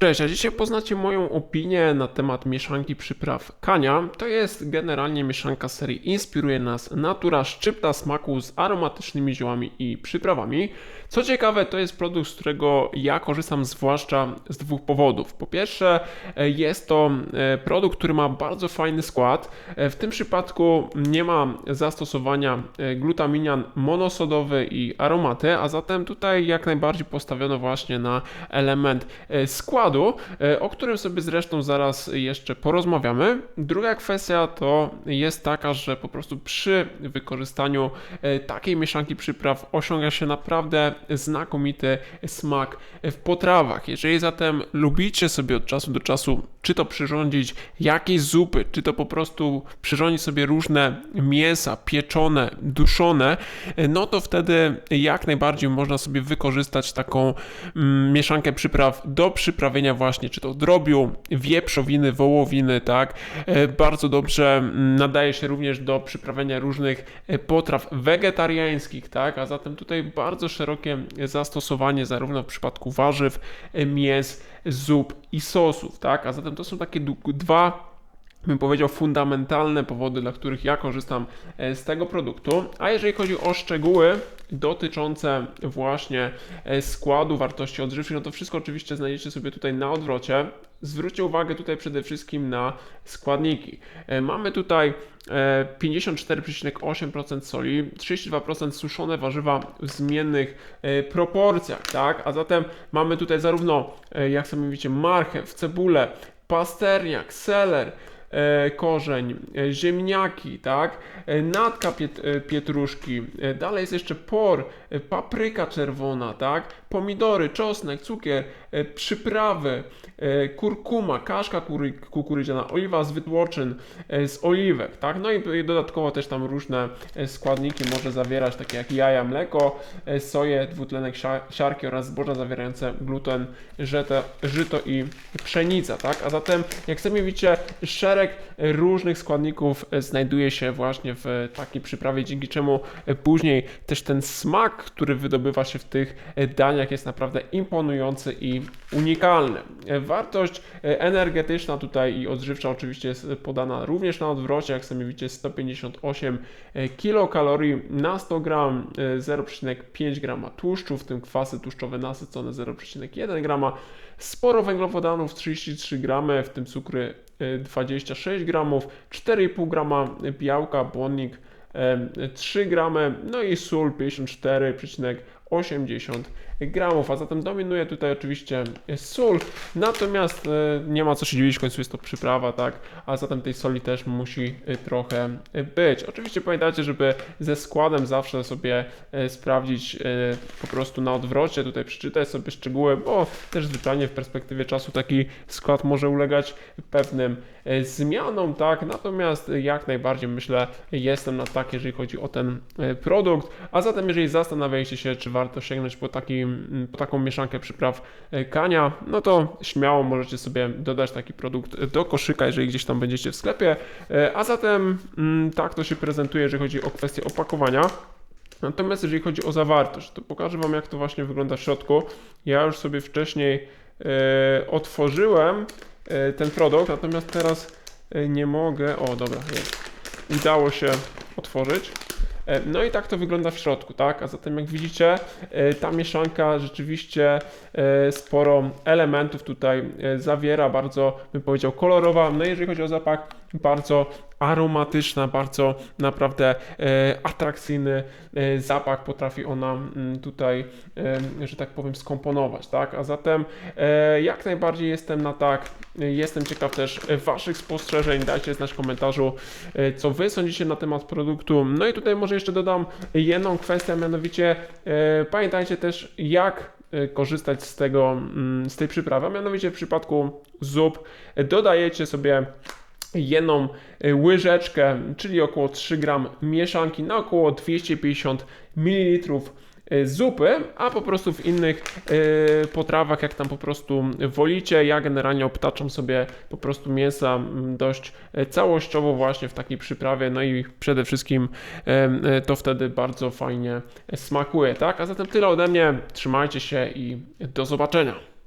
Cześć, a dzisiaj poznacie moją opinię na temat mieszanki przypraw Kania. To jest generalnie mieszanka serii Inspiruje nas natura szczypta smaku z aromatycznymi ziołami i przyprawami. Co ciekawe, to jest produkt, z którego ja korzystam zwłaszcza z dwóch powodów. Po pierwsze, e, jest to e, produkt, który ma bardzo fajny skład. E, w tym przypadku nie ma zastosowania glutaminian monosodowy i aromaty, a zatem tutaj jak najbardziej postawiono właśnie na element składu składu, e, o którym sobie zresztą zaraz jeszcze porozmawiamy. Druga kwestia to jest taka, że po prostu przy wykorzystaniu e, takiej mieszanki przypraw osiąga się naprawdę znakomity smak w potrawach. Jeżeli zatem lubicie sobie od czasu do czasu czy to przyrządzić jakieś zupy, czy to po prostu przyrządzić sobie różne mięsa pieczone, duszone, no to wtedy jak najbardziej można sobie wykorzystać taką mm, mieszankę przypraw do przyprawy właśnie, czy to drobiu, wieprzowiny, wołowiny, tak. E, bardzo dobrze mm, nadaje się również do przyprawiania różnych e, potraw wegetariańskich, tak, a zatem tutaj bardzo szerokie zastosowanie zarówno w przypadku warzyw, e, mięs, zup i sosów, tak, a zatem to są takie dwa bym powiedział, fundamentalne powody, dla których ja korzystam z tego produktu. A jeżeli chodzi o szczegóły, dotyczące właśnie e, składu wartości odżywczych, no to wszystko oczywiście znajdziecie sobie tutaj na odwrocie. Zwróćcie uwagę tutaj przede wszystkim na składniki. E, mamy tutaj 54,8% e, soli, 32% suszone warzywa w zmiennych proporcjach, tak? A zatem mamy tutaj zarówno, jak sami widzicie, marchew, cebulę, pasterniak, seler, korzeń, e, ziemniaki, tak, e, natka piet, pietruszki, dalej jest jeszcze por, papryka czerwona, tak, pomidory, czosnek, cukier, przyprawy, kurkuma, kaszka kukurydziana, oliwa z wytłoczyn, z oliwek, tak, no i dodatkowo też tam różne składniki może zawierać, takie jak jaja, mleko, soję, dwutlenek siarki oraz zboża zawierające gluten, żyto, żyto i pszenica, tak, a zatem jak sami widzicie, szereg różnych składników e, znajduje się właśnie w takiej przyprawie, dzięki czemu e, później też ten smak, który wydobywa się w tych e, daniach jest naprawdę imponujący i unikalny. Wartość energetyczna tutaj i odżywcza oczywiście jest podana również na odwrocie, jak sami widzicie 158 kilokalorii na 100 gram, 0,5 grama tłuszczu, w tym kwasy tłuszczowe nasycone 0,1 grama, sporo węglowodanów 33 gramy, w tym cukry 26 gramów, 4,5 grama białka, błonnik 3 gramy, no i sól 54,80 gramów, a zatem dominuje tutaj oczywiście sól, natomiast e, nie ma co się dziwić, w końcu jest to przyprawa, tak, a zatem tej soli też musi e, trochę być. Oczywiście pamiętajcie, żeby ze składem zawsze sobie e, sprawdzić po prostu na odwrocie, tutaj przeczytać sobie szczegóły, bo też zwyczajnie w perspektywie czasu taki skład może ulegać pewnym zmianom, tak, natomiast jak najbardziej myślę, jestem na tak, jeżeli chodzi o ten produkt, a zatem jeżeli zastanawiacie się, czy warto sięgnąć po taki takim, taką mieszankę przypraw e, kania, no to śmiało możecie sobie dodać taki produkt do koszyka, jeżeli gdzieś tam będziecie w sklepie. E, a zatem mm, tak to się prezentuje, jeżeli chodzi o kwestię opakowania. Natomiast jeżeli chodzi o zawartość, to pokażę Wam, jak to właśnie wygląda w środku. Ja już sobie wcześniej e, otworzyłem ten produkt, natomiast teraz nie mogę. O, dobra, jest. Udało się otworzyć. E, no i tak to wygląda w środku, tak? A zatem jak widzicie, e, ta mieszanka rzeczywiście e, sporo elementów tutaj zawiera, bardzo bym powiedział kolorowa. No jeżeli chodzi o zapach, bardzo aromatyczna, bardzo naprawdę e, atrakcyjny e, zapach potrafi ona mm, tutaj, e, że tak powiem, skomponować, tak? A zatem jak najbardziej jestem na tak. Jestem ciekaw też Waszych spostrzeżeń. Dajcie znać w komentarzu, co Wy sądzicie na temat produktu. No i tutaj może jeszcze dodam jedną kwestię, mianowicie pamiętajcie też, jak korzystać z tego, mm, z tej przyprawy, a mianowicie w przypadku zup dodajecie sobie jedną y, łyżeczkę, czyli około 3 gram mieszanki na około 250 ml y, zupy, a po prostu w innych y, potrawach, jak tam po prostu wolicie. Ja generalnie obtaczam sobie po prostu mięsa dość całościowo właśnie w takiej przyprawie, no i przede wszystkim to wtedy bardzo fajnie smakuje, tak? A zatem tyle ode mnie, trzymajcie się i do zobaczenia.